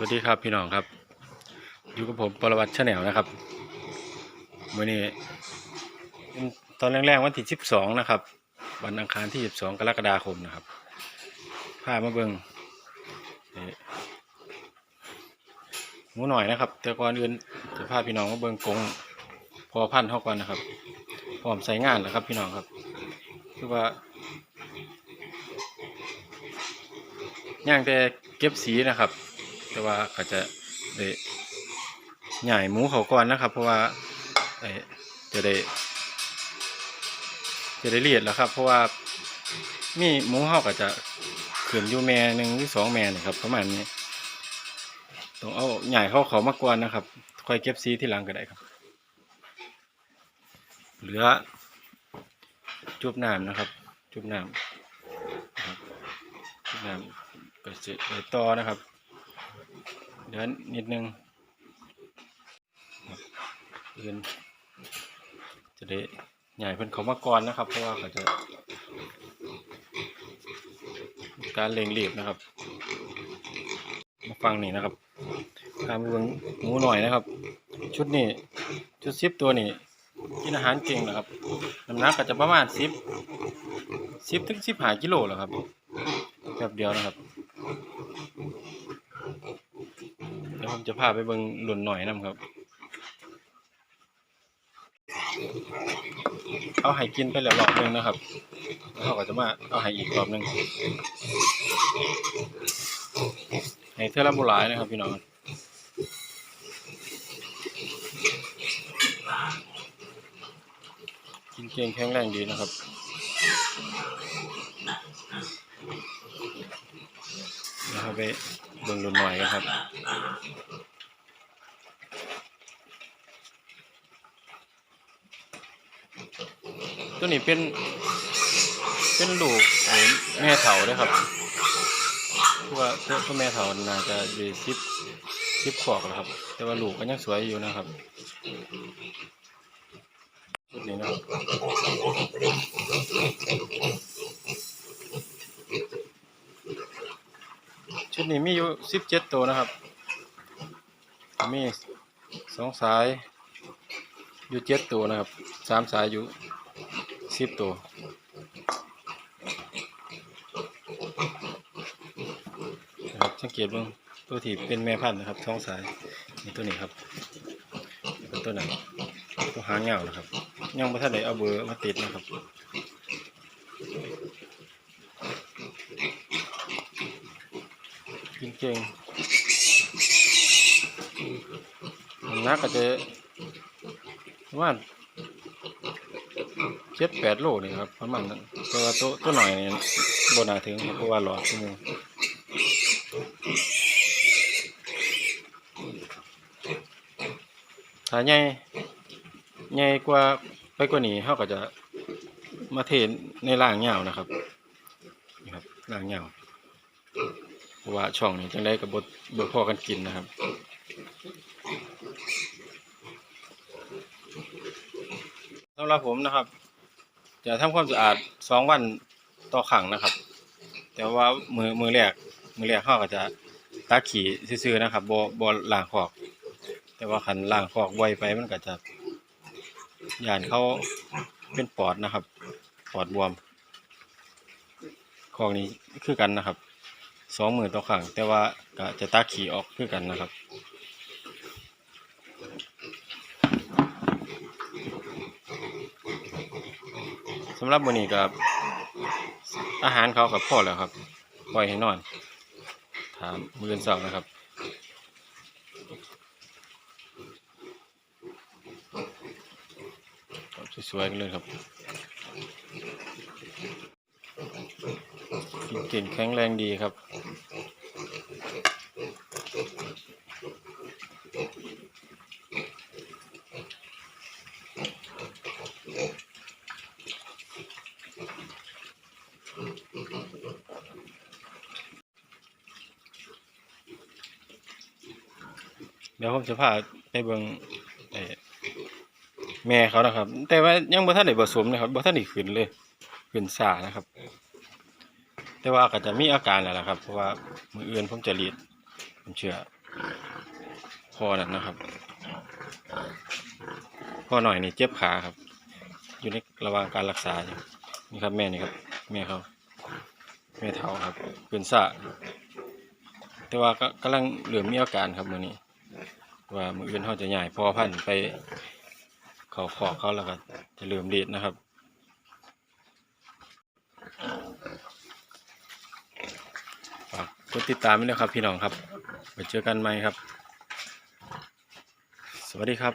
วัสดีครับพี่น้องครับ อยู่กับผมปรวัตรชาแนลนะครับมื่อนี้ตอนแรกๆวันที่สิบสองนะครับ วันอังคารที่สิบสองกรกฎาคมนะครับพามาเบิงเอ่อหมูหน่อยนะครับ แต่ก่อนอื่นจะพาพี่น้องมาเบิงกงพอพันธุ์เขาก่อนนะครับพร้อมใส่งานแล้วครับพี่น้องครับ คือว่าย่างแต่เก็บสีนะครับ แต่ว่าก็จะได้ใหญ่หมูเขาก่อนนะครับ เพราะว่าจะได้ จะได้เลียดแล้วครับ เพราะว่ามีหมูเขาก็จะขืนอยู่แม่หนึ่งหรือสองแม่นี่ครับประมาณนี้ต้องเอาใหญ่เขาเขามากกวนนะครับ ค่อยเก็บสีที่หลังก็ได้ครับ เหลือ จุบน้ำนะครับ จุบน้ำนะครับจุบน้ำก็จะต่อนะครับ เดี๋ยวนิดนึงครับอื่นจะได้ใหญ่เพิ่นเขามาก่อนนะครับ เพราะว่าเขาจะ การเร่งรีบนะครับ มาฟังนี่นะครับตามเรื่องหมูหน่อยนะครับ ชุดนี้ชุดซิปตัวนี้กินอาหารเก่งนะครับน้ำหนักก็จะประมาณสิบสิบถึงสิบหากิโลแหล้วครับแบบเดียวนะครับ เดี๋ ยวผมจะพาไปเบิ่งหล่นหน่อยนะครับ เอาให้กินไปแล้วรอบหนึงนะครับเขาก็จะมาเอาให้อีกรอบหนึงให้เท่าละบุหลายนะครับพี่น้องกินเก่งแข็งแรงดีนะครับ เดี๋ยวเราไปเบิ่งหล่นหน่อยกันครับตัวนี้เป็น เป็นลูกแม่เถาด้วยครับพว่าตัวตัวแม่เถาน่าจะอยู่สิบสิบขวบแล้วครับ แต่ว่าลูกก็ยังสวยอยู่นะครับชุดนี้นะครับชุด นี้มีอยู่สิบเจ็ดตัวนะครับ มีสองสายอยู่เจ็ดตัวนะครับสามสายอยู่สิบตัวนะครับสังเกตเบ้างตัวที่เป็นแม่พันธุ์นะครับท้องสายนี่ตัวนี้ครับเป็นตัวไหนตัวหางเงานะครับยังไม่ทันได้เอาเบอร์มาติดนะครับกิน เก่งนักก็จะประมาเจ็ดแปดโลนี่ครับประมาณนั้นตัวตัวตัวหน่อยนี่บน่าถึงเพราะว่าหลอดชั่วโมงถ้าใหญ่ใหญ่กว่าไปกว่านี้เขาก็จะมาเทนในล่างเหงานะครับนี่ครับล่างเหงา ว่าช่องนี้จังได้กับบดบดพอกันกินนะครับสำหรับผมนะครับ จะทำความสะอาดสองวันต่อครั้งนะครับ แต่ว่ามือมือแรกมือแรกเขาก็จะตักขี่ซื่อๆนะครับบบ่ล้างคอก แต่ว่าขันล้างคอกบ่อยไปมันก็จะย่านเขาเป็นปอดนะครับ ปอดบวมคอกนี้คือกันนะครับ สองมือต่อครั้งแต่ว่าก็จะตักขี่ออกคือกันนะครับสำหรับมื้อนี้ก็อาหารเขากับพ่อแล้วครับปล่อยให้นอน ถามมืออนสาร์นะครับสวยๆกันเลยครับ กินเก่งแข็งแรงดีครับ เดี๋ยวผมจะพาไปเบิงเอ่อแม่เขานะครับ แต่ว่ายังบ่ทันได้ผสมนะครับบ่ทันได้ขึ้นเลยขึ้นซ่านะครับ แต่ว่าก็จะมีอาการแล้วล่ะครับ เพราะว่ามืออื่นผมจะรีดผมเชื่อพอนั่นนะครับพอหน่อยนี่เจ็บขาครับ อยู่ในระหว่างการรักษาอยู่นี่ครับแม่นี่ครับ แม่เขาแม่เท้าครับเป็นสะแต่ว่าก็กำลังเหลือมีอาการครับมือนี้ ว่ามืออื่นเขาจะใหญ่พอพันไปเขาขอเขาแล้วก็จะเหลือมเดนะครับ ฝา กดติดตามด้วยครับพี่น้องครับไว้เจอกันใหม่ครับ สวัสดีครับ